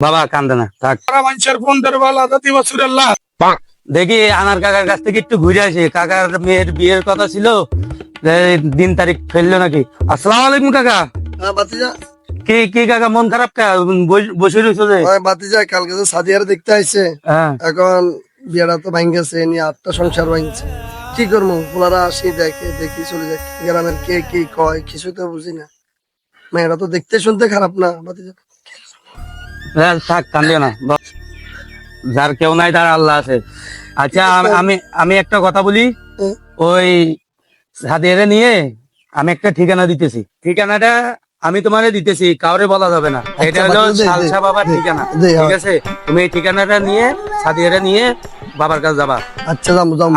বাবা কান্দে না থাক। মানুষের ফোন দেখি আনার কাকার কাছ থেকে একটু ঘুরে আসি। কাকার মেয়ের বিয়ের কথা ছিল দিন তারিখ ফেলল নাকি? আসসালাম আলাইকুম কাকা। হ্যাঁ কি কি কাকা মন খারাপ কা? বসে রয়েছো যে? বাতিজা কালকে তো সাদিয়ার দেখতে আইছে হ্যাঁ। এখন বিয়াটা তো ভাঙ্গেছে নিয়ে আটটা সংসার ভাঙছে। কি করব? ওনারা আসি দেখে দেখি চলে যায় গ্রামের কে কি কয় কিছু তো বুঝি না। মেয়েরা তো দেখতে শুনতে খারাপ না বাতিজা হ্যাঁ, থাক কান্দিও না। যার কেউ নাই তার আল্লাহ আছে। আচ্ছা আমি আমি একটা কথা বলি। ওই হাতিয়ারে নিয়ে আমি একটা ঠিকানা দিতেছি। ঠিকানাটা আমি তোমারে দিতেছি কাউরে বলা যাবে না। এটা হলো সালসা বাবার ঠিকানা ঠিক হ্যাঁ। আছে? তুমি এই ঠিকানাটা নিয়ে সাদিয়ারে নিয়ে বাবার কাছে যাবা। আচ্ছা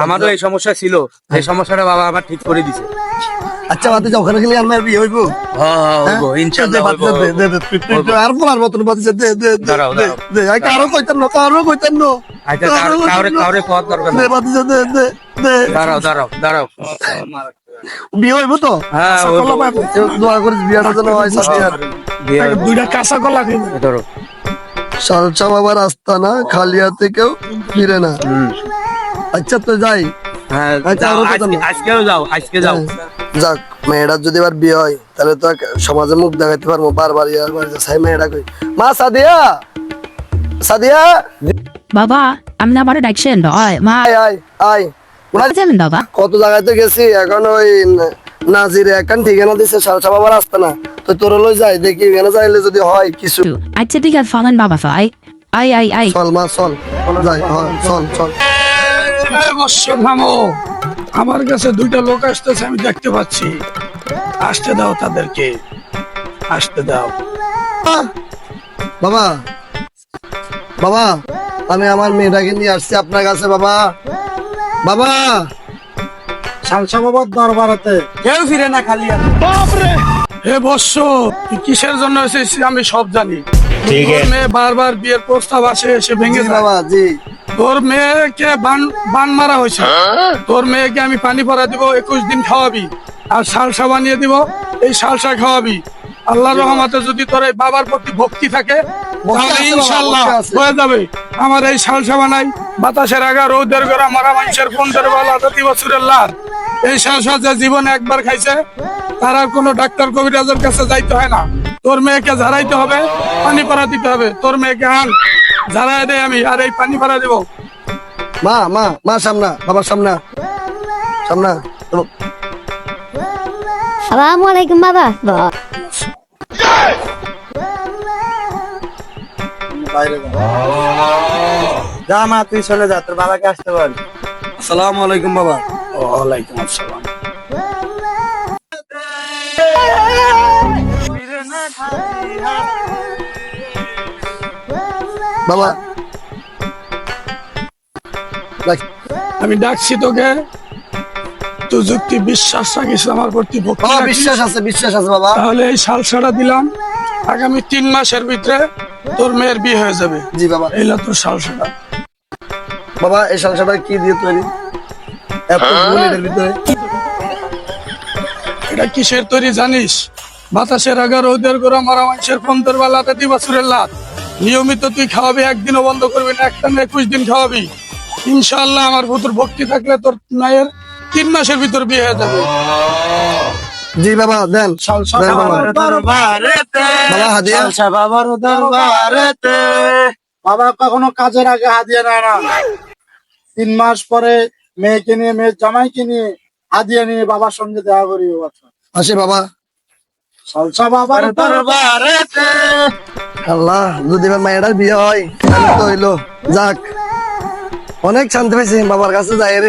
আমারও এই সমস্যা ছিল। এই সমস্যাটা বাবা আমার ঠিক করে দিছে। আচ্ছা বাতিজা ওখানে গেলে আমার বিয়ে হইব। হ্যাঁ হ্যাঁ তুই আর বলার মতন দে, দে, দে, কারও কইতেন না, কারও কইতেন না। কারও বিয়ে হইব তো? হ্যাঁ। দোয়া বিয়াটা যেন হয়। দুইটা কাঁচা কলা খাইবে। এই ধরো। সালসা বাবার আস্তানা খালিয়া থেকেও ফিরে না। আচ্ছা তো যাই। হ্যাঁ যাও, আজকে- আজকেও যাও আজকে যাও। যাক মেয়েটার যদি এবার বিয়ে হয় তাহলে তো এক- সমাজে মুখ দেখাইতে পারব বারবার ইয়ার বাড়িতে সাই মেয়েটা কই? মা সাদিয়া! সাদিয়া! বাবা আমি না আবার ডাকছেন মা। আয় আয় আয়। ওরা যাবেন বাবা? কত জায়গাতে গেছি এখন ওই ন- নাজিরে এখন ঠিকানা দিছে সালসা বাবার আস্তানা তো তোর লই যাই দেখি এখানে যাইলে যদি হয় কিছু আচ্ছা ঠিক আছে ফালান বাবা ফাই আই আই আই চল মা চল। যাই হয়, চল চল। বৎস থামো আমার কাছে দুইটা লোক আসতেছে আমি দেখতে পাচ্ছি। আসতে দাও তাদেরকে। আসতে দাও। বাবা বাবা আমি আমার মেয়েটাকে নিয়ে আসছি আপনার কাছে বাবা। বাবা! সালসা দরবারেতে কেউ ফিরে না খালি বাপরে! হে বৎস কিসের জন্য এসেছিস? আমি সব জানি। মেয়ে বারবার বিয়ের প্রস্তাব আসে এসে ভেঙে বাবা জি। তোর মেয়েকে বান বান মারা হয়েছে। তোর মেয়েকে আমি পানি ভরা দিব একুশ দিন খাওয়াবি। আর সালসা বানিয়ে দিব এই সালসা খাওয়াবি। আল্লাহ রহমতে যদি তোর এই বাবার প্রতি ভক্তি থাকে ইনশাল্লাহ হয়ে যাবে। আমার এই সালসা বানাই বাতাসের আগা রৌদের গড়া মারা মানুষের পনেরো বেলা প্রতি বছরের লার এই সালসা যে জীবনে একবার খাইছে তার আর কোনো ডাক্তার কবিরাজের কাছে যাইতে হয় না। তোর মেয়েকে ঝাড়াইতে হবে পানি পরা দিতে হবে। তোর মেয়েকে আন। ঝাড়াই দেয় আমি আর এই পানি পরা দেবো। মা মা মা সামনা বাবার সামনা সামনা। Assalamu alaikum বাবা। যা মা তুই চলে যা তোর বাবাকে আসতে বল। আসসালামু আলাইকুম বাবা। ওয়ালাইকুম আসসালাম। বাবা। আমি ডাকছি তোকে। তুই যুক্তি বিশ্বাস রাখিস আমার প্রতি। বিশ্বাস আছে বিশ্বাস আছে বাবা। তাহলে এই সালসাটা দিলাম। আগামী তিন মাসের ভিতরে তোর মেয়ের বিয়ে হয়ে যাবে। জি বাবা। এইলা তোর সালসাটা। বাবা এই সংসারটা কি দিয়ে তৈরি? ভিতরে। এটা কিসের তৈরি জানিস? বাতাসের আগা রোদের গোড়া মারা মানুষের পন্তর বেলাতে দিবাসুরের লাত। নিয়মিত তুই খাওয়াবি একদিনও বন্ধ করবি না একটা না একুশ দিন খাওয়াবি। ইনশাআল্লাহ আমার ভুতুর ভক্তি থাকলে তোর মায়ের তিন মাসের ভিতর বিয়ে হয়ে যাবে। জি বাবা দেন। বাবা। দরবারেতে বাবা হাদিয়া। বাবার দরবারেতে বাবা কখনো কাজের আগে হাদিয়া নেয় না। তিন মাস পরে মেয়েকে নিয়ে মেয়ের জামাইকে নিয়ে হাদিয়া নিয়ে বাবার সঙ্গে দেখা করি আচ্ছা আসে বাবা। সালসা বাবার দরবারেতে আল্লাহ, যদি মায়েরার বিয়ে হয়, তাহলে তো হইল, যাক। অনেক শান্তি পাইছি, বাবার কাছে যাই রে।